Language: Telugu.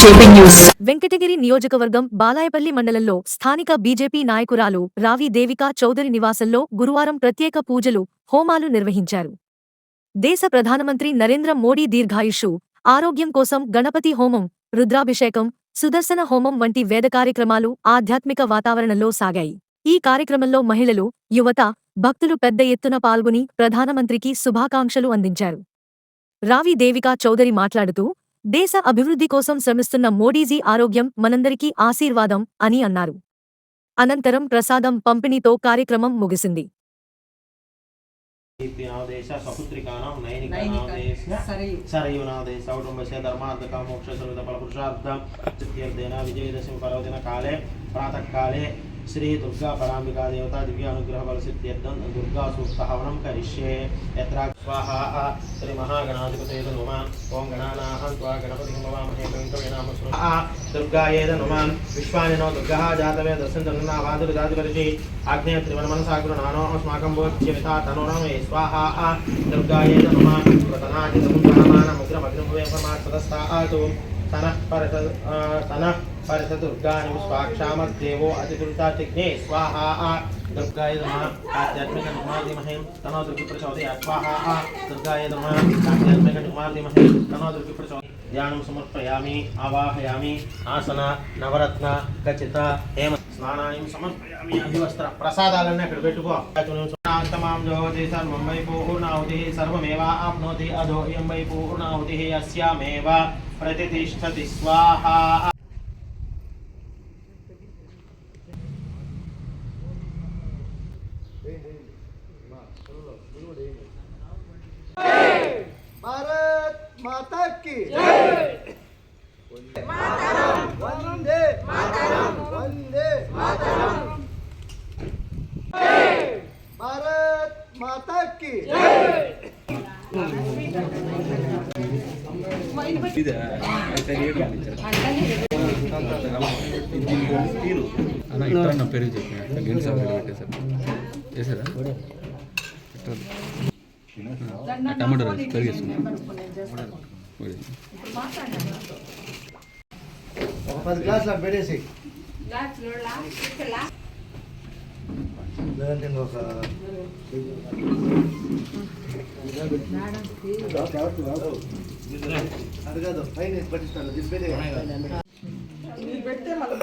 JP news. వెంకటగిరి నియోజకవర్గం బాలాయపల్లి మండలంలో స్థానిక బీజేపీ నాయకురాలు రావి దేవికా చౌదరి నివాసంలో గురువారం ప్రత్యేక పూజలు హోమాలు నిర్వహించారు. దేశ ప్రధానమంత్రి నరేంద్ర మోడీ దీర్ఘాయుషు ఆరోగ్యం కోసం గణపతి హోమం రుద్రాభిషేకం సుదర్శన హోమం వంటి వేద కార్యక్రమాలు ఆధ్యాత్మిక వాతావరణంలో సాగాయి. ఈ కార్యక్రమంలో మహిళలు యువత భక్తులు పెద్ద ఎత్తున పాల్గొని ప్రధానమంత్రికి శుభాకాంక్షలు అందించారు. రావి దేవికా చౌదరి మాట్లాడుతూ దేశ అభివృద్ధి కోసం శ్రమిస్తున్న మోడీజీ ఆరోగ్యం మనందరికీ ఆశీర్వాదం అని అన్నారు. అనంతరం ప్రసాదం పంపిణీతో కార్యక్రమం ముగిసింది. ప్రాతకాలే सपुत्रिकाणां नैनिक नैनिकानादेश सरयु सरयुनादेश औटुम्बस्य धर्मार्थकामोक्षसर्वतफलपुरुषार्थं सिद्ध्यर्थेन विजयदशमी पर्वदिन काले प्रातःकाले श्री दुर्गा पराम्बिका देवता दिव्यानुग्रहबलसिद्ध्यर्थं दुर्गा सूक्तहवनं करिष्ये यत्र स्वाहा श्री महागणाधिपतये नमः ॐ गणानाः त्वा गणपतिं भवामहे कविं नाम दुर्गाये नमः विश्वानि नो दुर्गः जातवे दर्शनतन्नाभादिपदादिपरिषि आग्नेय त्रिवनमनसागुरुनानो अस्माकं बोध्यमिता तनुरमे स्वाहा दुर्गाये नमः తనః పరత తనః పరసదుర్గాని స్వాక్షామద్దేవో అతిదుర్గాతిఘ్నే స్వాహా దుర్గాయ నమ. ఆధ్యాత్మిక కుమార్దిమహే తనో దుర్గి ప్రచోదయా స్వాహా దుర్గాయ నమ. ఆధ్యాత్మిక కుమార్దిమహే తనో దుర్గి ప్రచోదయ ధ్యానం సమర్పయామి ఆవాహయామి ఆసన నవరత్న గచిత హేమ స్నానాన్ని సమర్పయామి అధివస్త్ర ప్రసాదాలన్నీ అక్కడ పెట్టుకో తమాం జోతి సర్వం వై పూర్ణాహుతి సర్వమేవ ఆప్నోతి అధో ఇయం వై పూర్ణాహుతి అస్యామేవ ప్రతిష్టతి స్వాహా भारत माता की जय वंदे वंदे మాతాకి తీరు అలా ఇట్లా నా పేరు చెప్పిన గిన్నె సభ్యులు పెట్టేశారు చేశారా టమాటో రైస్ పెరిగేస్తున్నాం ఒక పది గ్లాసులు పెట్టేసి లేదంటే ఇంకొక అది కాదు పైన పట్టిస్తాను దిబ్బేదే ఇది పెడితే మళ్ళీ